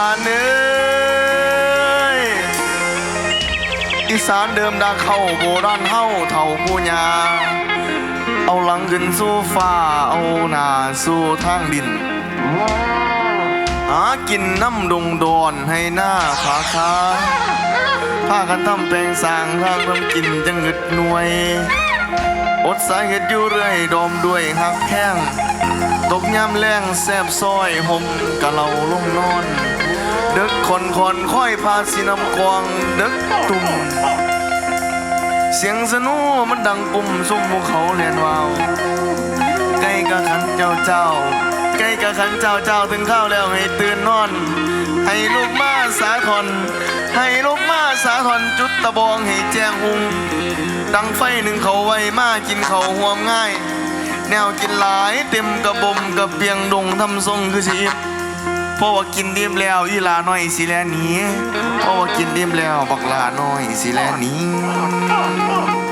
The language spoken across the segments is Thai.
านเอ้ยอีสานเดิมดาเข้าโบราณเฮาเท่าผู้ยาเอาหลังขึ้นสู่ฟ้าเอาหน้าสู่ทางดิน หากินน้ำดงดอนให้หน้าขาคาพากันทำแปลงสร้างทางทำกินจังเงิดหน่วย อดสาเหตุอยู่เรื่อยดอมด้วยหักแข้งตกยามแรงแซบซอยห่มกะเราลงนอน ดึกคนคนค่อยพาสีน้ำกวางดึกตุ่มเสียงสนูมันดังปุ่มสุ่มภูเขาเรียนวาวใกล้กะขันเจ้าเจ้าใกล้กะขันเจ้าเจ้าถึงข้าวแล้วให้ตื่นนอน ให้ลูกมาสาทอนให้ลูกมาสาทอนจุดตะบองให้แจ้งหุงดังไฟหนึ่งเขาไว้มากินเขาห่วงง่าย แนวกินหลายเต็มกระบมกระเบียงดงทำทรงคือสิบ พราะว่ากินดิมแล้วอีลาน้อยสิแลนี้เพราะว่ากินดิมแล้วบักลาน้อยสิแลนี้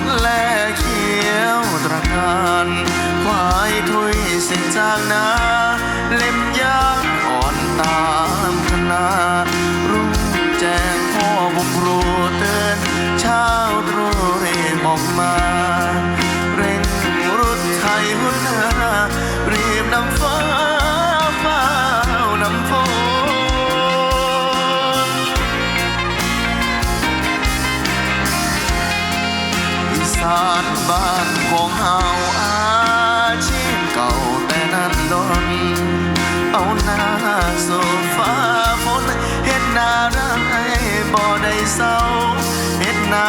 นแลเขียวตระการควายถุยเส้นจางนา เฮาอาชีพเก่าแต่นั้นดนเอาหน้าสู่ฟ้าฝนเฮ็ดหน้าได้บ่ได้เศร้าเฮ็ดหน้า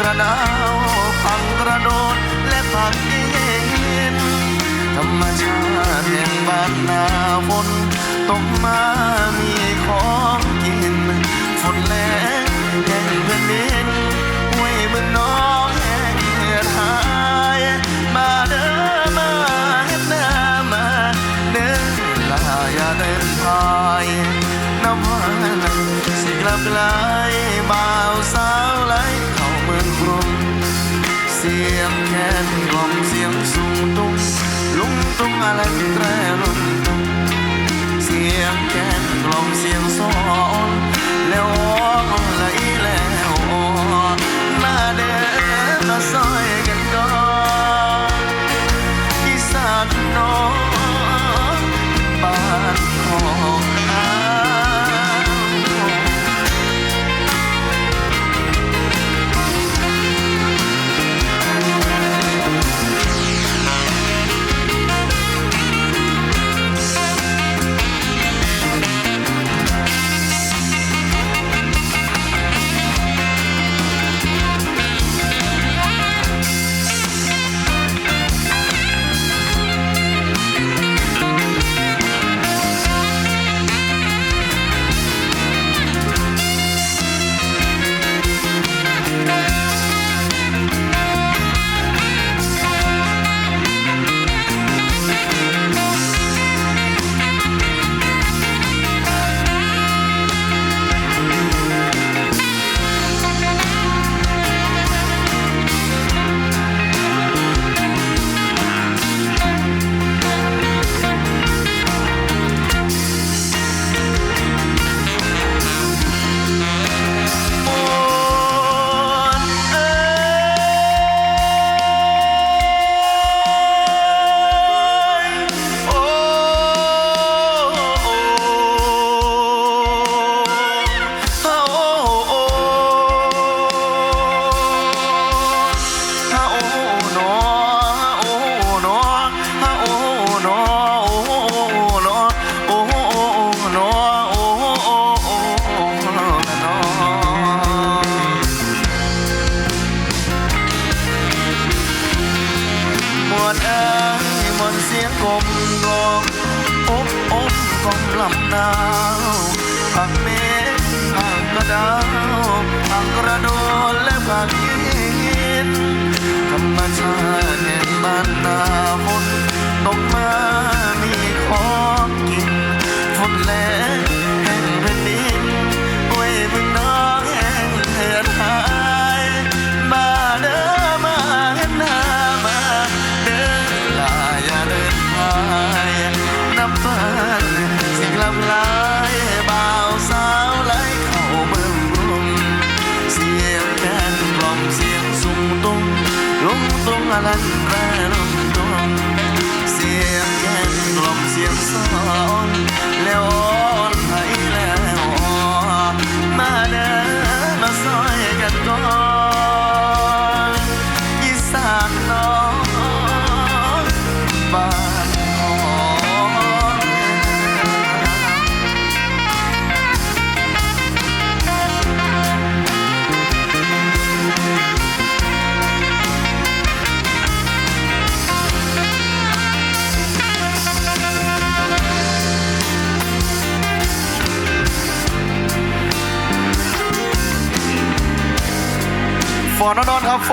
กระดาวพังกระโดดและพังเย็นธรรมชาติแห่งบ้านนาฝนตกมามีของกินฝนแรงแห่งเพื่อนดินห้วยมือน้องแห่งเหือหายมาเด้อมาเฮ็ดหน้ามาเดินลาอย่าเดินพายน้ำวานสิกลับไหลบ่าวสาว นกล่องเสียงสูงตุ้งลุงตุ้งอะไรแตรลุงตุ้งเสียงแคนกล่องเสียงซ้อน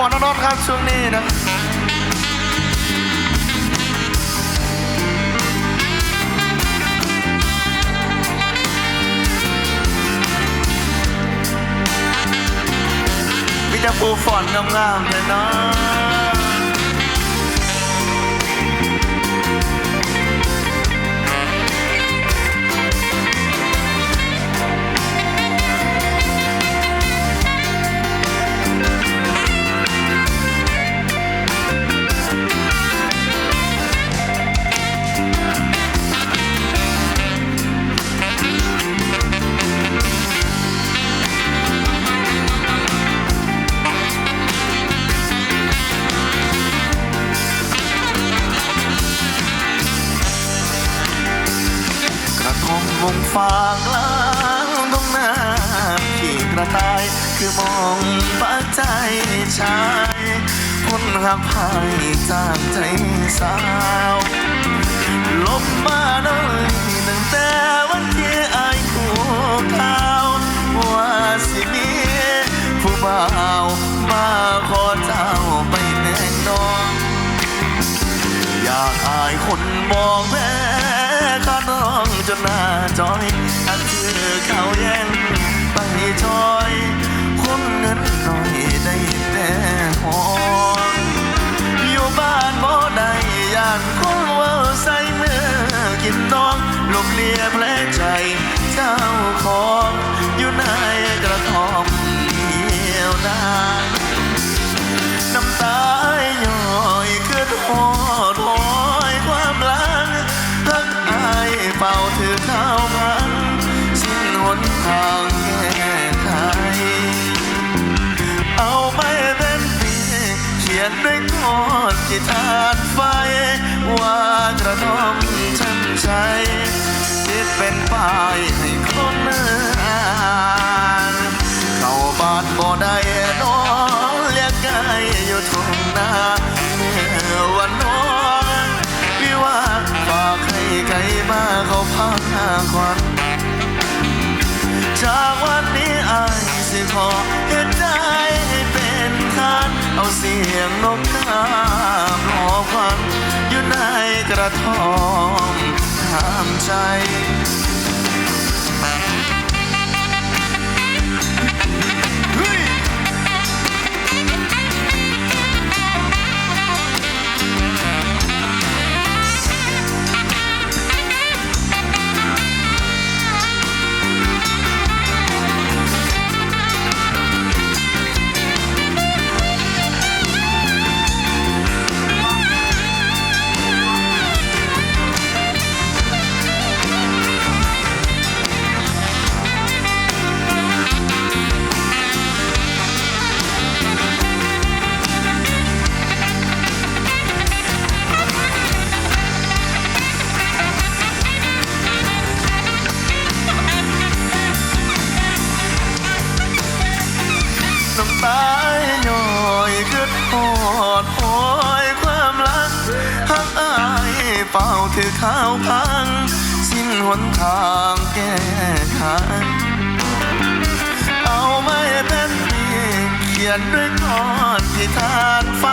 ฝนนนอนครับช่วงนี้นะมีแต่ปูฝนงามๆเลยเนาะ ชาย คนหักพายจากใจสาว ลบมาหน่อยตั้งแต่วันที่อายคู่ข่าว ว่าสิมีผู้บ่าวมาขอเจ้าไปแน่นอนอยากอายคนบอกแม่ข้าน้องจนหน้าจอยอันเธอเขาแย่งไปจอย คนนั้นหน่อย บ่ได้ย่านคนเว่าใส่มือกินน้องลบเลียแผลใจเจ้าของอยู่ในกระท่อมเดียวนา ที่ทานไฟ ว่ากระทมช้ำใจคิดเป็นป้ายให้คนอ่านเข้าบ้านบ่ได้นองเรียกไกลอยู่ทุ่งนาเมื่อวันน้องวิวาฝากให้ไกลมาเขาพาควันจากวันนี้อายสิขอ ควันอยู่ในกระท่อมห้ามใจ หนทางแก้ไขเอาไม่เป็นปีเขียนด้วยกอนที่ทานไฟ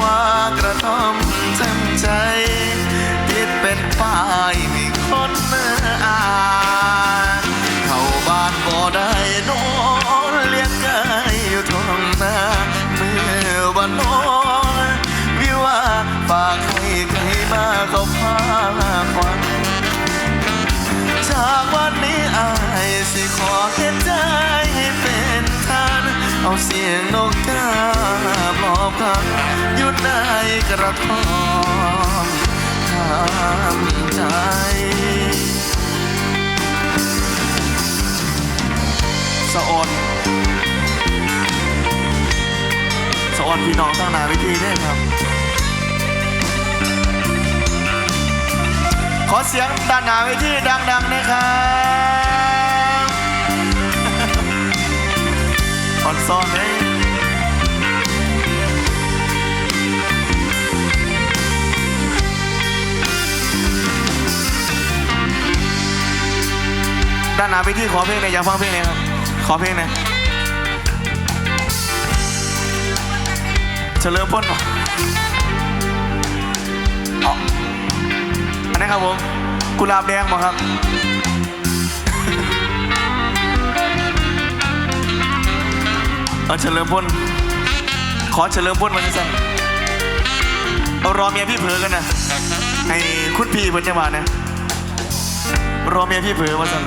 ว่ากระท่อมจำใจ ปลอบกันอยู่ในกระท่อมทำใจสะออนสะออนพี่น้องตั้งนาเวิธีได้ครับ ขอเสียงด้านหน้าเวทีดังๆนะครับออนซ่อนเลย ด้านหน้าเวทีขอเพลงหน่อยอยากฟังเพลงหน่ยครับ ขอเพลงหน่ยเฉลิมพลเหรออ๋ออันนี้ครับผม กุหลาบแดงมาครับเอาเฉลิมพลขอเฉลิมพลมาสั่นเอารอเมียพี่เผลอกันนะให้คุณพี่เพิ่นจังหวะนะรอเมียพี่เผลอมาสั่น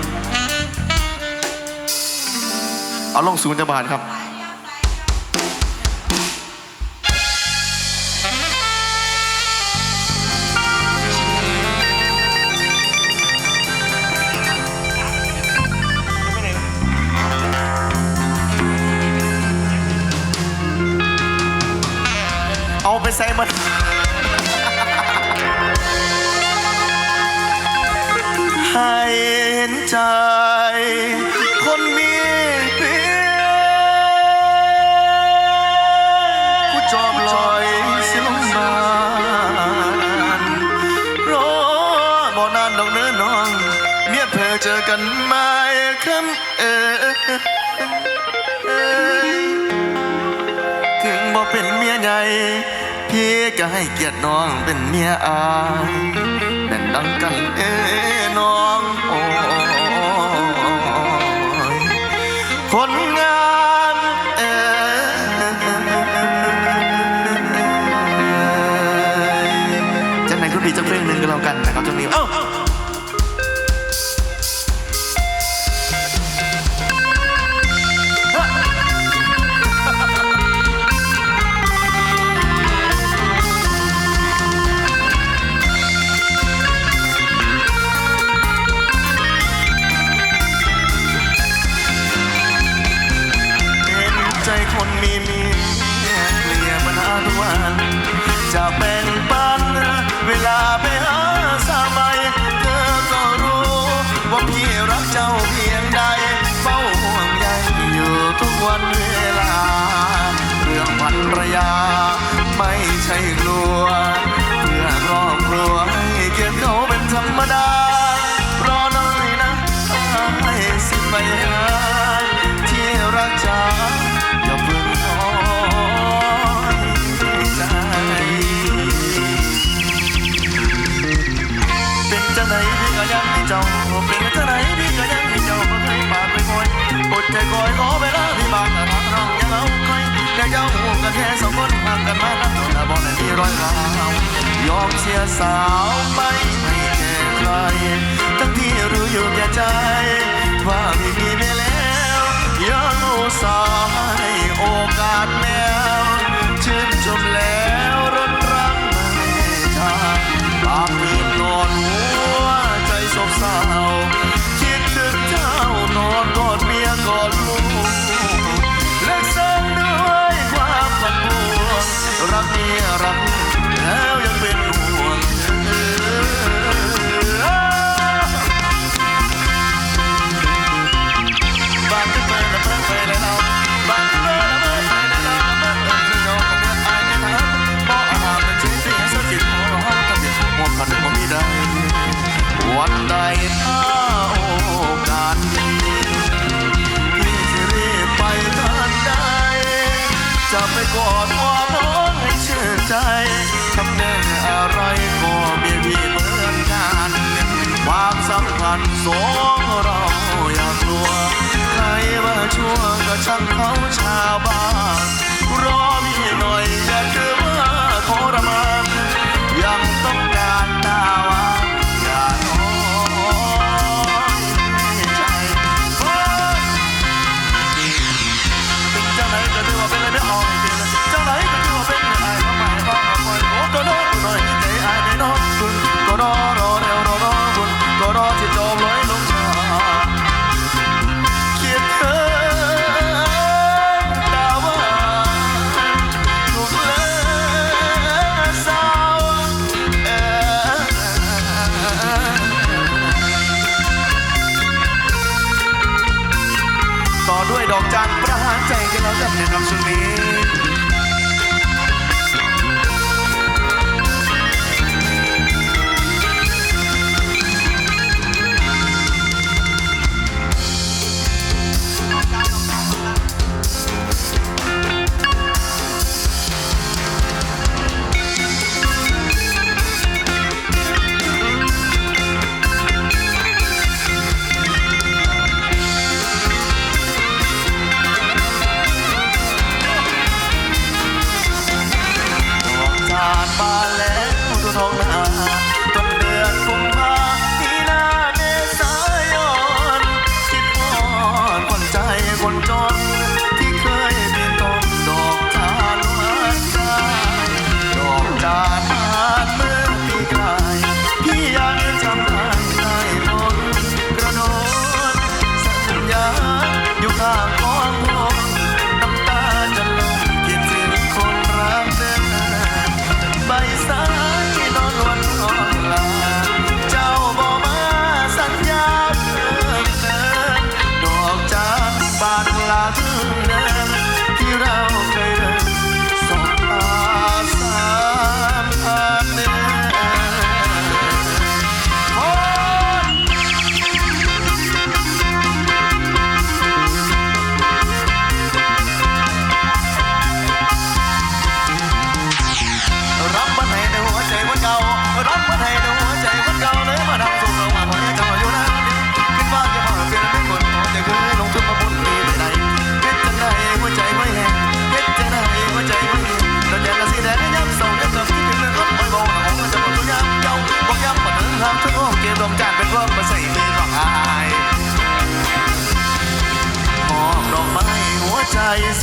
เอาลงศูนย์จังหวะครับเอาไปใส่มันให้เห็นใจ กันมาคำเออถึงบ่เป็นเมียไงพี่ก็ให้เกียรติน้องเป็นเมียอายเป็นดังกันเอ้น้องโอ้คนงาม จ้าเป็นจะไหนพี่ก็ยังมีเจ้าบ่เคยปากไปคอยอดใจคอยขอเวลาพี่บางแรักน้องยังเอาคอยแต่เจ้าห่วงกันแค่สองคนห่างกันมานักหนาบอกแต่มีร้อยร้าวยอมเสียสาวไปให้แค่ใครทั้งที่รู้อยู่แก่ใจ ว่าพี่มีไปแล้วย้อนอุตส่าห์ให้โอกาสานสองเราอย่าชัวใครว่าชัวก็ช่างเขาชาวบ้านรอพี่หน่อยอย่าดื้อ จากประหารใจกันแล้วจำเนียนคำสุนี้ บานแล้วดูท้องนาจนเดือนกุ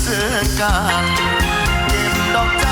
เสื้อการเก็บดอก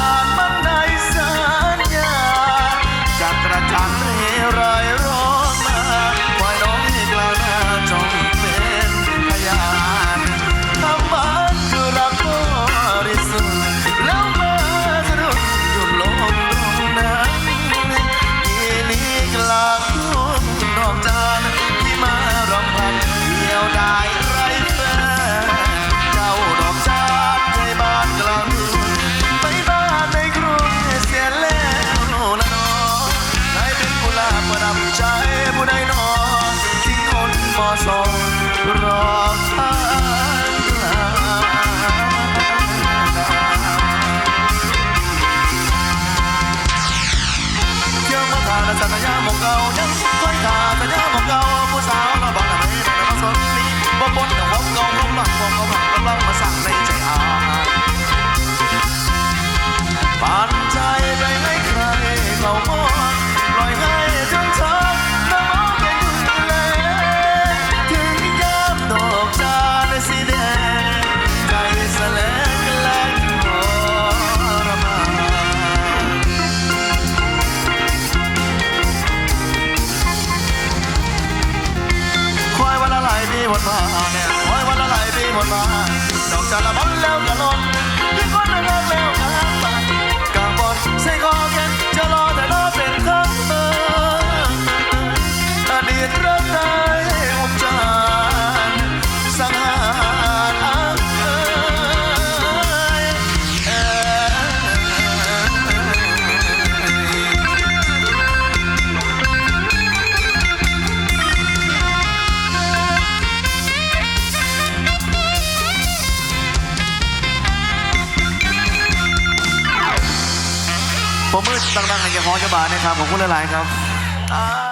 หมดมาเนี่ยคอยวันละหลายปีหมดมาดอกจันละมันแล้วกะลนยิ่งคนละเลิกแล้วกะปากกะบอนใส่คอ บาทนะครับขอบคุณหลายๆครับ